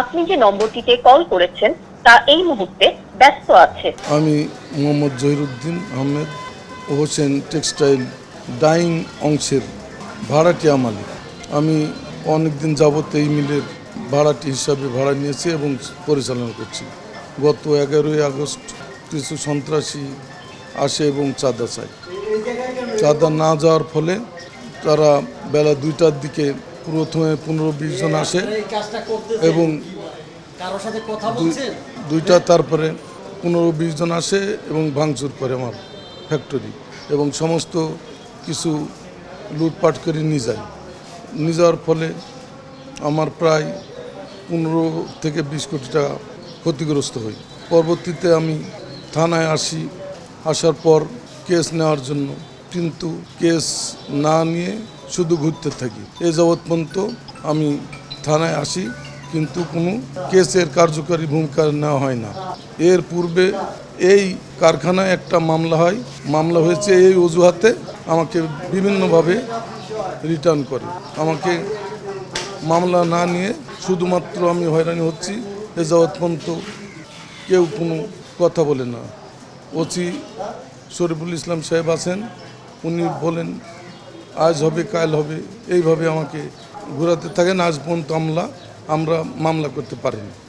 আপনি যে নম্বরটিতে কল করেছেন, তা এই মুহূর্তে ব্যস্ত আছে। আমি মোহাম্মদ জহিরুদ্দিন আহমেদ, হোসেন টেক্সটাইল ডাইং অংশের ভাড়াটিয়া মালিক। আমি অনেক দিন যাবত এই মিলের ভাড়াটি হিসাবে ভাড়া নিয়েছি এবং পরিচালনা করছি। গত এগারোই আগস্ট কিছু সন্ত্রাসী আসে এবং চাঁদা চায়। চাঁদা না যাওয়ার ফলে তারা বেলা দুইটার দিকে প্রথমে পনেরো বিশ জন আসে এবং দুইটা তারপরে পনেরো বিশ জন আসে এবং ভাঙচুর করে আমার ফ্যাক্টরি এবং সমস্ত কিছু লুটপাট করে নিয়ে যায়। নিয়ে যাওয়ার ফলে আমার প্রায় পনেরো থেকে বিশ কোটি টাকা ক্ষতিগ্রস্ত হই পরবর্তীতে আমি থানায় আসি। আসার পর কেস নেওয়ার জন্য কিন্তু কেস না নিয়ে শুধু ঘুরতে থাকি। এ যাবৎ পর্যন্ত আমি থানায় আসি, কিন্তু কোনো কেসের কার্যকরী ভূমিকা নেওয়া হয় না। এর পূর্বে এই কারখানায় একটা মামলা হয়। মামলা হয়েছে এই অজুহাতে আমাকে বিভিন্নভাবে রিটার্ন করে। আমাকে মামলা না নিয়ে শুধুমাত্র আমি হয়রানি হচ্ছি। এ যাবৎ পর্যন্ত কেউ কোনো কথা বলে না। ওসি শরীফুল ইসলাম সাহেব আছেন। উনি বলেন, আজ হবে, কাল হবে, এইভাবে আমাকে ঘুরাতে থাকেন আজ পর্যন্ত আমলা আমরা মামলা করতে পারিনি।